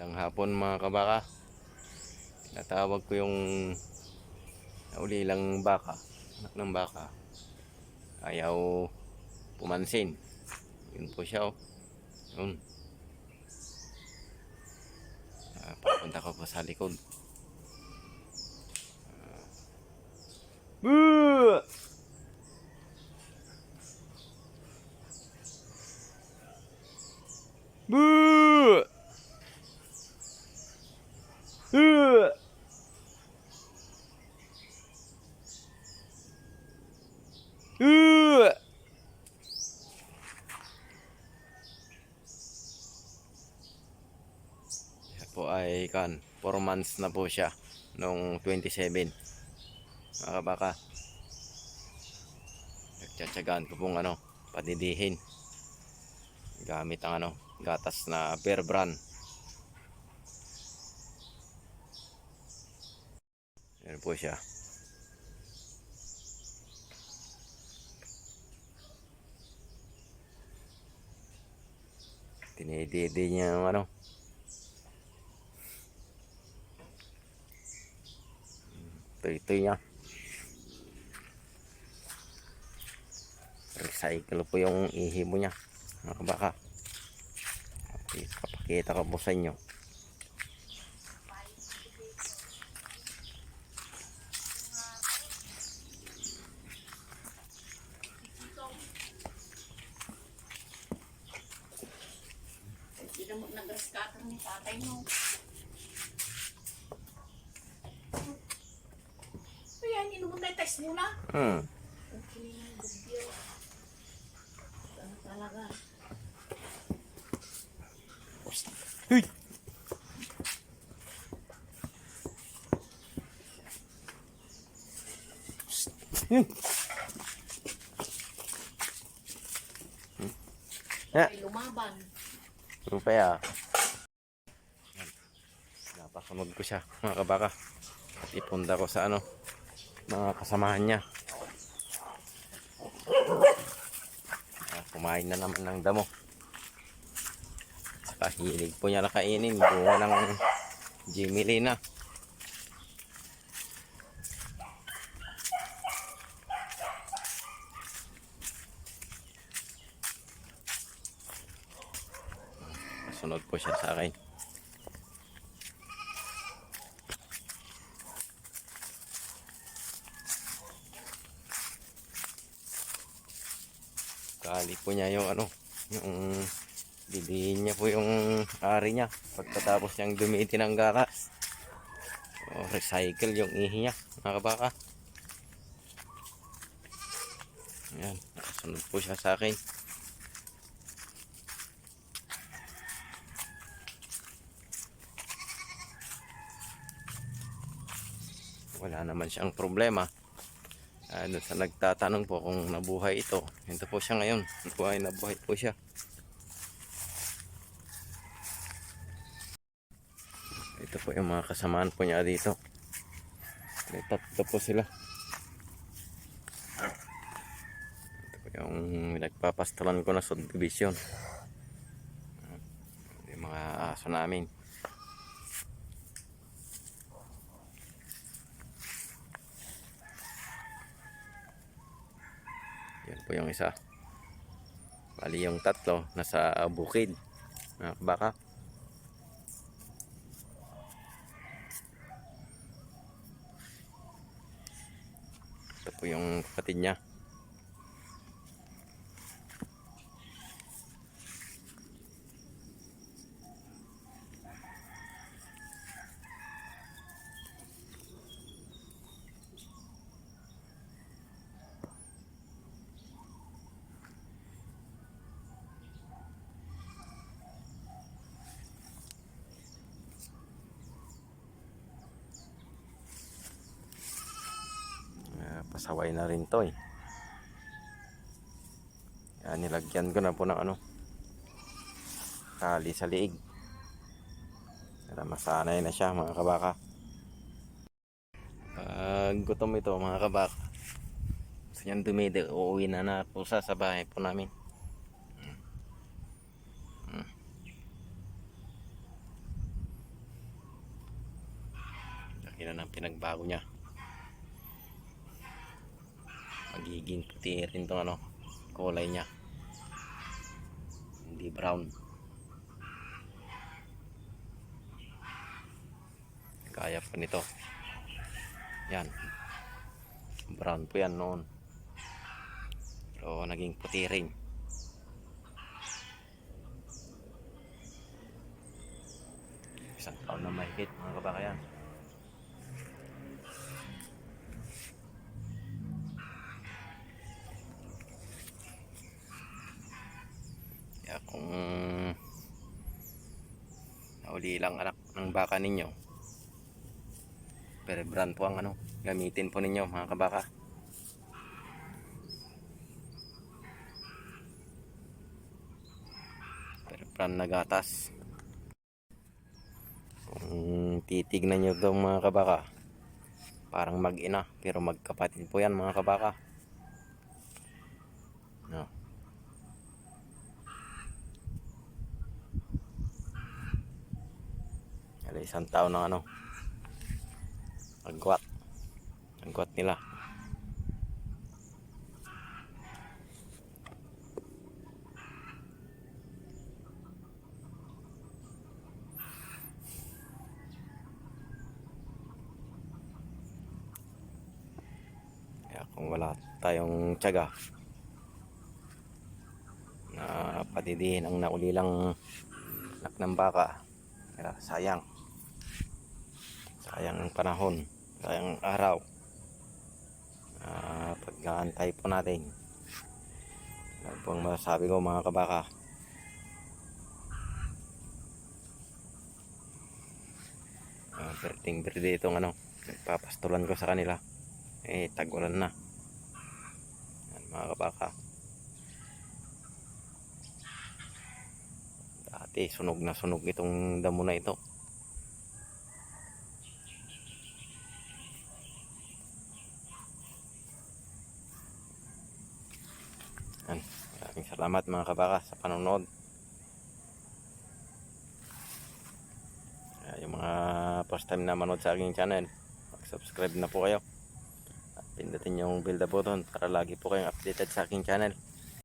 Magandang hapon mga kabaka. Natawag ko yung naulilang baka, anak ng baka. Ayaw pumansin. Yun po siya oh. Yun. Ah, papunta ko po sa likod. Ah. Boo! Boo! Boo! Boo! Siya po ay kan, 4 months na po siya nung 27. Mga kabaka. Nagtsatsagaan ko pong ano, padidihin. Gamit ang ano, gatas na bear brand. Yan po siya. Tinididi niya yung ano. Ito niya. Recycle po yung ihi mo niya. Mga kabaka. Okay, papakita ko po sa inyo. Nag-rescatter ni tatay mo. Kaya hindi mo tayo text muna. Hmm. Okay. Ano talaga? Hey! Hmm. Ya. May lumaban. Rupaya. Napasunod ko siya, mga kabaka. Ipunta ko sa ano, mga kasamahan niya. Ah, kumain na naman ng damo. Saka hilig po niya nakainin. Bunga ng Jimmy Lina. Sunod po siya sa akin. Kali po niya yung ano, yung bibihin niya po yung ari niya pagkatapos niyang dumitin ng gakas. O, recycle yung ihi niya, mga kabaka. Ayan, nakasunod po siya sa akin. wala naman siyang problema ano sa nagtatanong po kung nabuhay ito. Ito po siya ngayon. Buhay na buhay po siya. Ito po yung mga kasamaan po niya dito. May tatlo po sila. Ito po yung nagpapastolan ko na subdivision yung mga aso namin po yung isa. Bali yung tatlo nasa bukid. Baka. Ito po yung kapatid niya. Pasaway na rin to eh. Yan, nilagyan ko na po ng ano. Kali sa liig. Para masanay na siya mga kabaka. Pag gutom ito mga kabaka. Gusto niyang dumidi. Uuwi na na po sa bahay po namin. Mm. Mm. laki ng pinagbago niya magiging puti rin tong ano kulay niya. Hindi brown. Kaya pa nito. Yan. Brown po yan noon. Pero naging puti rin. Isang taon na mahigit mga kabakayan nauli lang anak ng baka ninyo. Pero brand po ang ano gamitin po ninyo mga kabaka. Pero brand na gatas. Kung titignan nyo itong mga kabaka parang mag-ina pero magkapatid po yan mga kabaka Kaya isang taon ng ano agwat agwat nila Kaya kung wala tayong tiyaga na patidihin ang naulilang anak ng baka, kaya sayang. Sayang ang panahon, sayang ang araw. Uh, pag-aantay po natin. Ano po ang masasabi ko mga kabaka? Uh, perting berde itong ano, nagpapastulan ko sa kanila eh tagulan na yan mga kabaka dati sunog na sunog itong damo na ito yan maraming salamat mga kabaka sa panonood. Kaya yung mga first time na manood sa aking channel mag subscribe na po kayo. At pindutin yung bell button para lagi po kayong updated sa aking channel